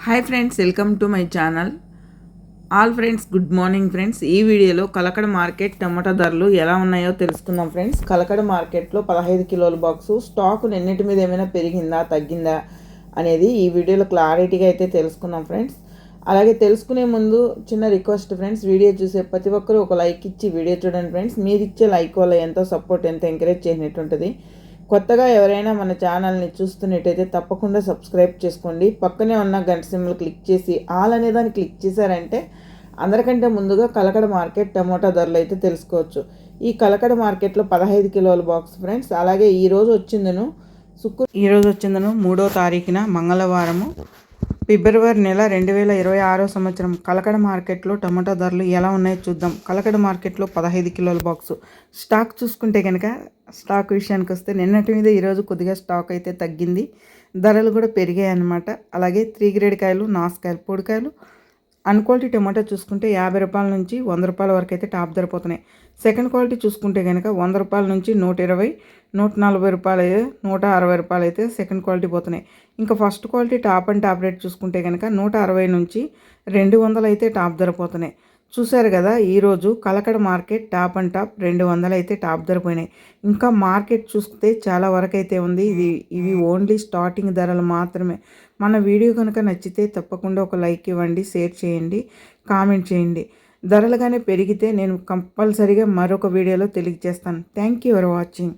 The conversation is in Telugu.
Hi friends welcome to my channel all friends good morning friends ఈ వీడియోలో కలకడ మార్కెట్ టమాటా ధరలు ఎలా ఉన్నాయో తెలుసుకుందాం ఫ్రెండ్స్ కలకడ మార్కెట్లో పదహైదు కిలోల బాక్సు స్టాక్ నిన్నటి మీద ఏమైనా పెరిగిందా తగ్గిందా అనేది ఈ వీడియోలో క్లారిటీగా అయితే తెలుసుకుందాం ఫ్రెండ్స్ అలాగే తెలుసుకునే ముందు చిన్న రిక్వెస్ట్ ఫ్రెండ్స్ వీడియో చూసే ప్రతి ఒక్కరూ ఒక లైక్ ఇచ్చి వీడియో చూడండి ఫ్రెండ్స్ మీరు ఇచ్చే లైక్ వల్ల ఎంతో సపోర్ట్ ఎంతో ఎంకరేజ్ చేసినట్టు ఉంటుంది కొత్తగా ఎవరైనా మన ఛానల్ని చూస్తున్నట్టయితే తప్పకుండా సబ్స్క్రైబ్ చేసుకోండి. పక్కనే ఉన్న గంట సింబల్ క్లిక్ చేసి ఆల్ అనే దాన్ని క్లిక్ చేశారంటే అందరికంటే ముందుగా కలకడ మార్కెట్ టమోటా ధరలు అయితే తెలుసుకోవచ్చు. ఈ కలకడ మార్కెట్లో పదహైదు కిలోల బాక్స్ ఫ్రెండ్స్ అలాగే ఈరోజు వచ్చిందను శుక్ర ఈరోజు వచ్చిందను మూడో తారీఖున మంగళవారము. ఫిబ్రవరి నెల రెండు వేల ఇరవై ఆరో సంవత్సరం కలకడ మార్కెట్లో టమాటా ధరలు ఎలా ఉన్నాయో చూద్దాం. కలకడ మార్కెట్లో పదహైదు కిలోల బాక్సు. స్టాక్ చూసుకుంటే కనుక స్టాక్ విషయానికి వస్తే నిన్నటి మీద ఈరోజు కొద్దిగా స్టాక్ అయితే తగ్గింది. ధరలు కూడా పెరిగాయి అన్నమాట అలాగే త్రీ గ్రేడ్ కాయలు నాసుకాయలు పొడికాయలు అన్క్వాలిటీ టమాటా చూసుకుంటే యాభై రూపాయల నుంచి వంద రూపాయల వరకు అయితే టాప్ ధర పోతున్నాయి. సెకండ్ క్వాలిటీ చూసుకుంటే కనుక వంద రూపాయల నుంచి నూట ఇరవై నూట నలభై రూపాయలు అయితే నూట అరవై రూపాయలు అయితే సెకండ్ క్వాలిటీ పోతున్నాయి. ఇంకా first quality top and top rate చూసుకుంటే కనుక నూట అరవై నుంచి రెండు వందలు అయితే టాప్ ధర పోతున్నాయి. చూశారు కదా ఈరోజు Kalakada market top and top రెండు వందలు అయితే టాప్ ధర పోయినాయి. ఇంకా మార్కెట్ చూస్తే చాలా వరకు అయితే ఉంది. ఇది ఇవి ఓన్లీ స్టార్టింగ్ ధరలు మాత్రమే. మన వీడియో కనుక నచ్చితే తప్పకుండా ఒక లైక్ ఇవ్వండి షేర్ చేయండి కామెంట్ చేయండి. ధరలుగానే పెరిగితే నేను కంపల్సరీగా మరొక వీడియోలో తెలియజేస్తాను. Thank you for watching.